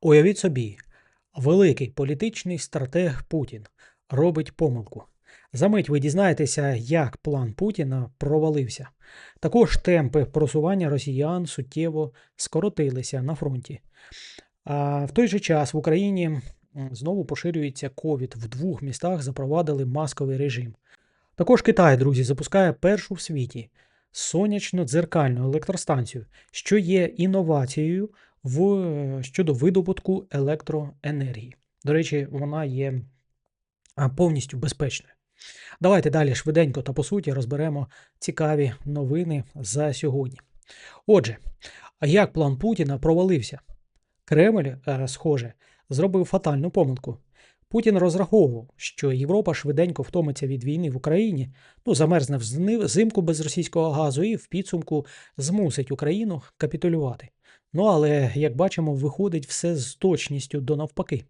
Уявіть собі, великий політичний стратег Путін робить помилку. Замить ви дізнаєтеся, як план Путіна провалився. Також темпи просування росіян суттєво скоротилися на фронті. А в той же час в Україні знову поширюється ковід. В двох містах запровадили масковий режим. Також Китай, друзі, запускає першу в світі сонячно-дзеркальну електростанцію, що є інновацією в, е, щодо видобутку електроенергії. До речі, вона є повністю безпечною. Давайте далі швиденько та по суті розберемо цікаві новини за сьогодні. Отже, як план Путіна провалився? Кремль, е, схоже, зробив фатальну помилку. Путін розраховував, що Європа швиденько втомиться від війни в Україні, ну замерзне взимку без російського газу і в підсумку змусить Україну капітулювати. Ну але, як бачимо, виходить все з точністю до навпаки.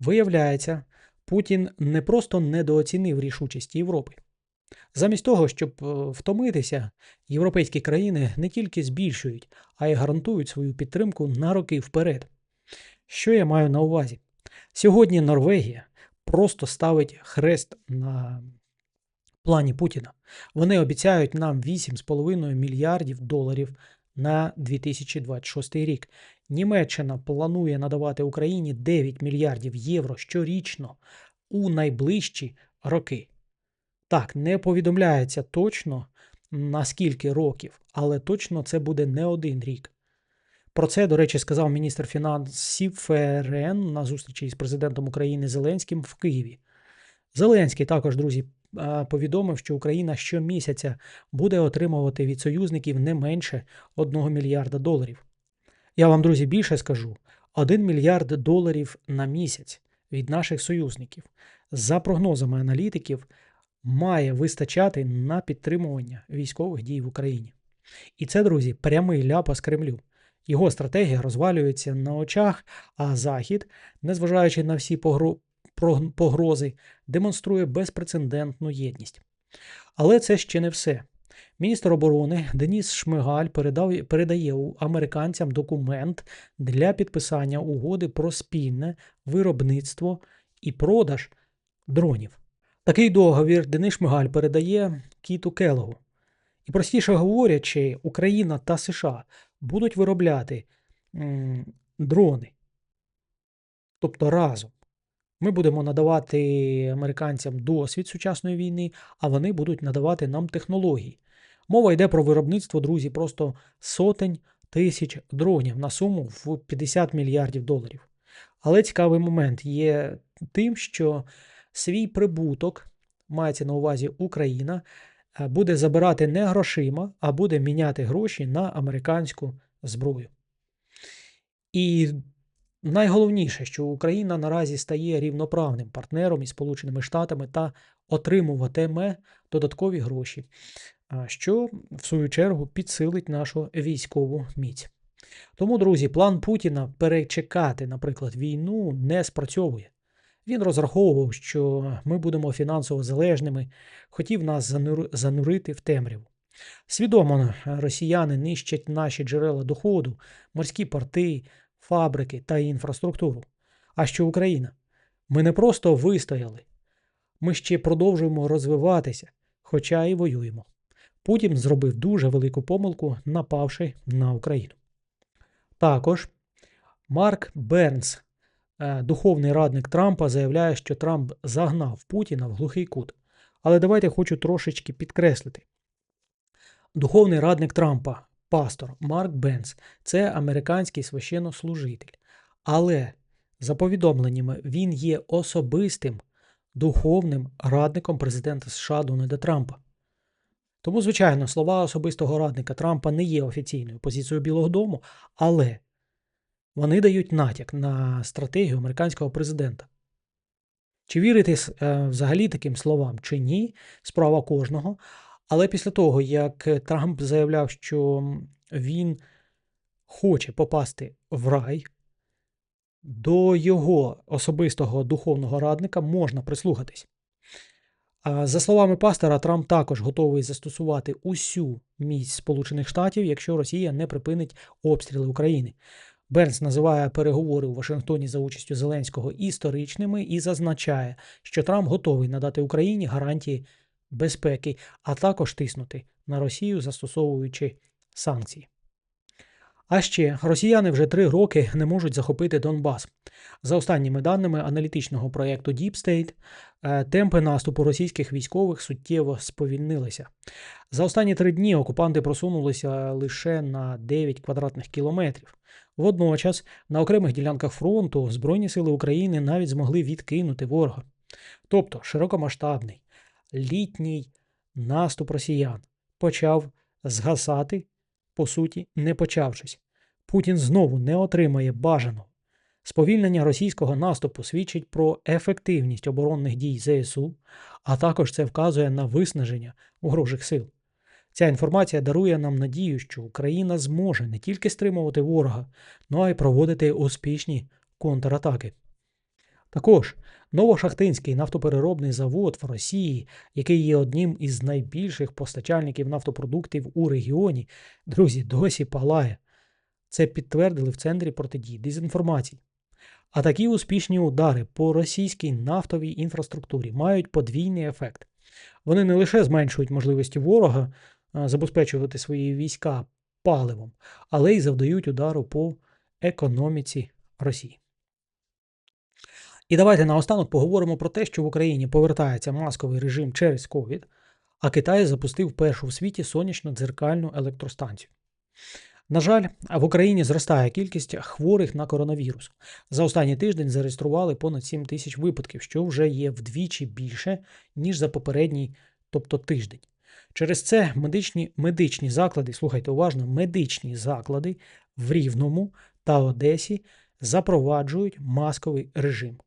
Виявляється, Путін не просто недооцінив рішучість Європи. Замість того, щоб е, втомитися, європейські країни не тільки збільшують, а й гарантують свою підтримку на роки вперед. Що я маю на увазі? Сьогодні Норвегія просто ставить хрест на плані Путіна. Вони обіцяють нам 8,5 мільярдів доларів на 2026 рік. Німеччина планує надавати Україні 9 мільярдів євро щорічно у найближчі роки. Так, не повідомляється точно на скільки років, але точно це буде не один рік. Про це, до речі, сказав міністр фінансів ФРН на зустрічі з президентом України Зеленським в Києві. Зеленський також, друзі, повідомив, що Україна щомісяця буде отримувати від союзників не менше 1 мільярда доларів. Я вам, друзі, більше скажу: 1 мільярд доларів на місяць від наших союзників, за прогнозами аналітиків, має вистачати на підтримування військових дій в Україні. І це, друзі, прямий ляпас Кремлю. Його стратегія розвалюється на очах, а Захід, незважаючи на всі погрози, демонструє безпрецедентну єдність. Але це ще не все. Міністр оборони Деніс Шмигаль передав, передає американцям документ для підписання угоди про спільне виробництво і продаж дронів. Такий договір Денис Шмигаль передає Кіту Келогу. І простіше говорячи, Україна та США будуть виробляти м, дрони. Тобто разом. Ми будемо надавати американцям досвід сучасної війни, а вони будуть надавати нам технології. Мова йде про виробництво, друзі, просто сотень тисяч дронів на суму в 50 мільярдів доларів. Але цікавий момент є тим, що свій прибуток, мається на увазі Україна, е, буде забирати не грошима, а буде міняти гроші на американську зброю. І найголовніше, що Україна наразі стає рівноправним партнером із Сполученими Штатами та отримуватиме додаткові гроші, що в свою чергу підсилить нашу військову міць. Тому, друзі, план Путіна перечекати, наприклад, війну не спрацьовує. Він розраховував, що ми будемо фінансово залежними, хотів нас занурити в темряву. Свідомо росіяни нищать наші джерела доходу, морські порти, фабрики та інфраструктуру. А що Україна? Ми не просто вистояли, ми ще продовжуємо розвиватися, хоча і воюємо. Путін зробив дуже велику помилку, напавши на Україну. Також Марк Бернс, е, духовний радник Трампа, заявляє, що Трамп загнав Путіна в глухий кут. Але давайте хочу трошечки підкреслити. Духовний радник Трампа, пастор Марк Бенс, це американський священнослужитель. Але, за повідомленнями, він є особистим духовним радником президента США Дональда Трампа. Тому, звичайно, слова особистого радника Трампа не є офіційною позицією Білого Дому, але вони дають натяк на стратегію американського президента. Чи вірити е, взагалі таким словам, чи ні, справа кожного. Але після того, як Трамп заявляв, що він хоче попасти в рай, до його особистого духовного радника можна прислухатись. За словами пастора, Трамп також готовий застосувати усю міць Сполучених Штатів, якщо Росія не припинить обстріли України. Бернс називає переговори у Вашингтоні за участю Зеленського історичними і зазначає, що Трамп готовий надати Україні гарантії безпеки, а також тиснути на Росію, застосовуючи санкції. А ще росіяни вже три роки не можуть захопити Донбас. За останніми даними аналітичного проєкту Deep State, е, темпи наступу російських військових суттєво сповільнилися. За останні три дні окупанти просунулися лише на 9 квадратних кілометрів. Водночас, на окремих ділянках фронту Збройні сили України навіть змогли відкинути ворога. Тобто широкомасштабний літній наступ росіян почав згасати, по суті, не почавшись. Путін знову не отримає бажаного. Сповільнення російського наступу свідчить про ефективність оборонних дій ЗСУ, а також це вказує на виснаження ворожих сил. Ця інформація дарує нам надію, що Україна зможе не тільки стримувати ворога, але й проводити успішні контратаки. Також Новошахтинський нафтопереробний завод в Росії, який є одним із найбільших постачальників нафтопродуктів у регіоні, друзі, досі палає. Це підтвердили в центрі протидії дезінформації. А такі успішні удари по російській нафтовій інфраструктурі мають подвійний ефект. Вони не лише зменшують можливості ворога забезпечувати свої війська паливом, але й завдають удару по економіці Росії. І давайте наостанок поговоримо про те, що в Україні повертається масковий режим через ковід, а Китай запустив першу в світі сонячно-дзеркальну електростанцію. На жаль, в Україні зростає кількість хворих на коронавірус. За останній тиждень зареєстрували понад 7 тисяч випадків, що вже є вдвічі більше, ніж за попередній, тобто тиждень. Через це медичні медичні заклади, слухайте уважно, медичні заклади в Рівному та Одесі запроваджують масковий режим.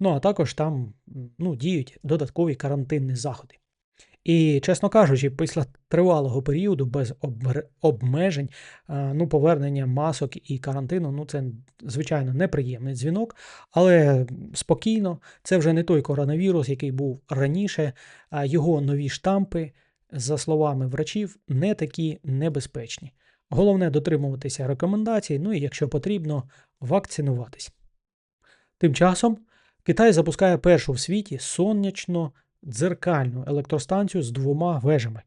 Ну а також там ну, діють додаткові карантинні заходи. І, чесно кажучи, після тривалого періоду без обмежень, ну, повернення масок і карантину, ну це звичайно неприємний дзвінок, але спокійно, це вже не той коронавірус, який був раніше, а його нові штампи, за словами врачів, не такі небезпечні. Головне дотримуватися рекомендацій, ну і якщо потрібно, вакцинуватись. Тим часом Китай запускає першу в світі сонячно дзеркальну електростанцію з двома вежами,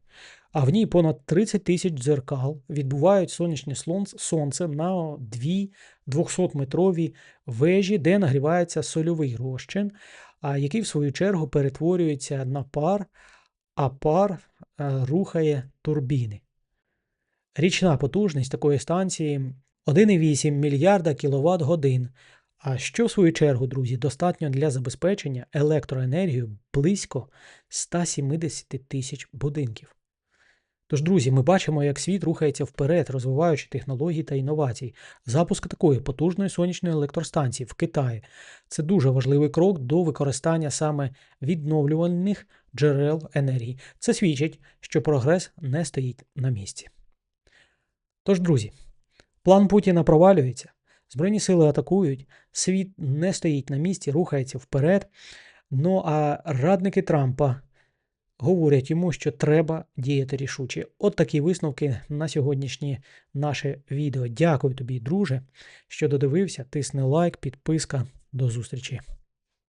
а в ній понад 30 тисяч дзеркал відбувають сонячне сонце на дві 200-метрові вежі, де нагрівається сольовий розчин, який, в свою чергу, перетворюється на пар, а пар е, рухає турбіни. Річна потужність такої станції 1,8 мільярда кВт годин. А що, в свою чергу, друзі, достатньо для забезпечення електроенергією близько 170 тисяч будинків. Тож, друзі, ми бачимо, як світ рухається вперед, розвиваючи технології та інновації. Запуск такої потужної сонячної електростанції в Китаї це дуже важливий крок до використання саме відновлювальних джерел енергії. Це свідчить, що прогрес не стоїть на місці. Тож, друзі, план Путіна провалюється. Збройні сили атакують, світ не стоїть на місці, рухається вперед. Ну а радники Трампа говорять йому, що треба діяти рішуче. От такі висновки на сьогоднішнє наше відео. Дякую тобі, друже, що додивився. Тисни лайк, підписка. До зустрічі.